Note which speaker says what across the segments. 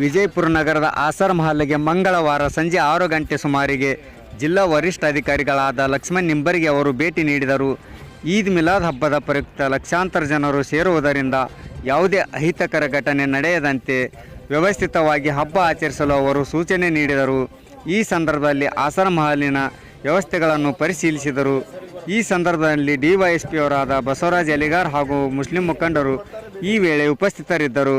Speaker 1: ವಿಜಯಪುರ ನಗರದ ಆಸರ್ ಮಹಲ್ಗೆ ಮಂಗಳವಾರ ಸಂಜೆ ಆರು ಗಂಟೆ ಸುಮಾರಿಗೆ ಜಿಲ್ಲಾ ವರಿಷ್ಠ ಅಧಿಕಾರಿಗಳಾದ ಲಕ್ಷ್ಮಣ್ ನಿಂಬರಿಗೆ ಅವರು ಭೇಟಿ ನೀಡಿದರು. ಈದ್ ಮಿಲಾದ್ ಹಬ್ಬದ ಪ್ರಯುಕ್ತ ಲಕ್ಷಾಂತರ ಜನರು ಸೇರುವುದರಿಂದ ಯಾವುದೇ ಅಹಿತಕರ ಘಟನೆ ನಡೆಯದಂತೆ ವ್ಯವಸ್ಥಿತವಾಗಿ ಹಬ್ಬ ಆಚರಿಸಲು ಅವರು ಸೂಚನೆ ನೀಡಿದರು. ಈ ಸಂದರ್ಭದಲ್ಲಿ ಆಸರ ಮಹಲಿನ ವ್ಯವಸ್ಥೆಗಳನ್ನು ಪರಿಶೀಲಿಸಿದರು. ಈ ಸಂದರ್ಭದಲ್ಲಿ ಡಿವೈಎಸ್ಪಿಯವರಾದ ಬಸವರಾಜ್ ಅಲಿಗಾರ್ ಹಾಗೂ ಮುಸ್ಲಿಂ ಮುಖಂಡರು ಈ ವೇಳೆ ಉಪಸ್ಥಿತರಿದ್ದರು.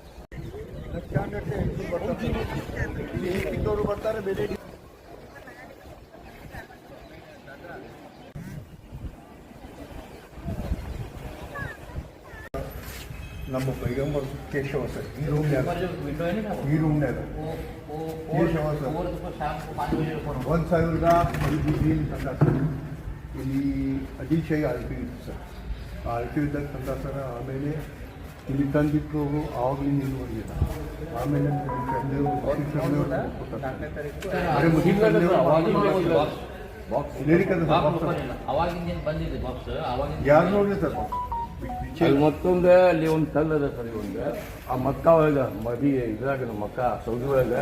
Speaker 2: ಬರ್ತಾರೆ ಬೇರೆ
Speaker 3: ನಮ್ಮ ಪೈಗಂಬರ್ ಕೇಶವ ಸರ್ ಈ ರೂಮ್ನ್ಯಾಗ ಈ ರೂಮ್ನ್ಯಾಗ ಕೇಶವ ಸರ್ ಒಂದು ಸಾವಿರದ ಐದು ಇಲ್ಲಿ ತಂದ ಸರ್ ಇಲ್ಲಿ ಅಡಿಶಯ ಆಳ್ತಿ ಇತ್ತು ಸರ್ ಆ ಆಳ್ತಿ ಇದ್ದಾಗ ತಂದ ಸರ್ ಆಮೇಲೆ ಇಲ್ಲಿ ತಂದಿಟ್ಟು ಆವಾಗಲಿಂದ ಇಲ್ಲಿವರೆಗಿಲ್ಲ ಆಮೇಲೆ ಯಾರು ಸರ್?
Speaker 4: ಅಲ್ಲಿ ಮತ್ತೊಂದು ಅಲ್ಲಿ ಒಂದು ಕಲ್ಲದ ಸರ್ ಒಂದು. ಆ ಮಕ್ಕ ಒಳಗ ಮದಿ ಇದ್ರಾಗ ನಮ್ಮ ಮಕ್ಕ ಸೌದಿ ಒಳಗ.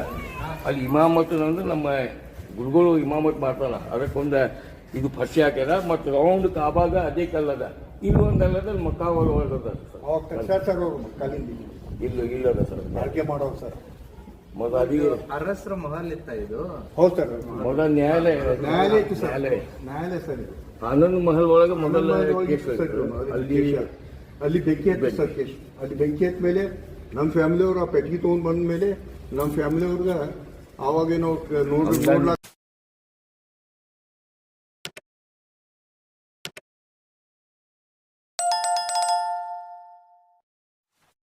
Speaker 4: ಅಲ್ಲಿ ಇಮಾಮತ್ ಅಂದ್ರೆ ನಮ್ಮ ಗುರುಗಳು ಇಮಾಮತ್ ಮಾಡ್ತಾರ ಅದಕ್ಕೊಂದು ಇದು ಪಸಿ ಹಾಕ್ಯಾರ ಮತ್ತು ರೌಂಡ್ ಕಾಬಾಗ ಅದೇ ಕಲ್ಲದ ಇಲ್ಲಿ ಒಂದು ಅಲ್ಲದ ಮಕ್ಕಳು ಇಲ್ಲ ಒಳಗೆ ಒಳಗದ
Speaker 3: ಅವಾಗ ಕಟ್ಟಾರ ಸರ್ ಅವರು ಕಾಲಿಂದ
Speaker 4: ಇಲ್ಲ ಇಲ್ಲದ ಸರ್.
Speaker 3: ಬಳಕೆ ಮಾಡೋರು ಸರ್.
Speaker 4: ಮೊದಲ ಅದಿ
Speaker 2: ಅರಸರ ಮಹಲ್ ಇತ್ತ ಇದು?
Speaker 3: ಹೌದು ಸರ್.
Speaker 4: ಮೊದಲ ನ್ಯಾಯಾಲಯ
Speaker 3: ನ್ಯಾಯಾಲಯ ಇತ್ತು ಸರ್.
Speaker 4: ನ್ಯಾಯಾಲಯ.
Speaker 3: ನ್ಯಾಯಾಲಯ ಸರ್ ಇದು.
Speaker 4: ಆನಂದ್ ಮಹಲ್ ಒಳಗೆ ಮೊದಲ ಕೇಸ್
Speaker 3: ಅಲ್ಲಿ
Speaker 4: ಅಲ್ಲಿ
Speaker 3: ಅಲ್ಲಿ ಬೆಂಕಿ ಹತ್ತು ಸರ್ ಕೇಶ್ ಅಲ್ಲಿ ಬೆಂಕಿ ಎತ್ತ ಮೇಲೆ ನಮ್ಮ ಫ್ಯಾಮಿಲಿಯವರು ಆ ಪೆಟ್ಗಿ ತಗೊಂಡ್ ಬಂದ ಮೇಲೆ ನಮ್ಮ ಫ್ಯಾಮಿಲಿಯವ್ರಿಗೆ ಆವಾಗ ನಾವು ನೋಡ್ ನೋಡ್ಲಾಕ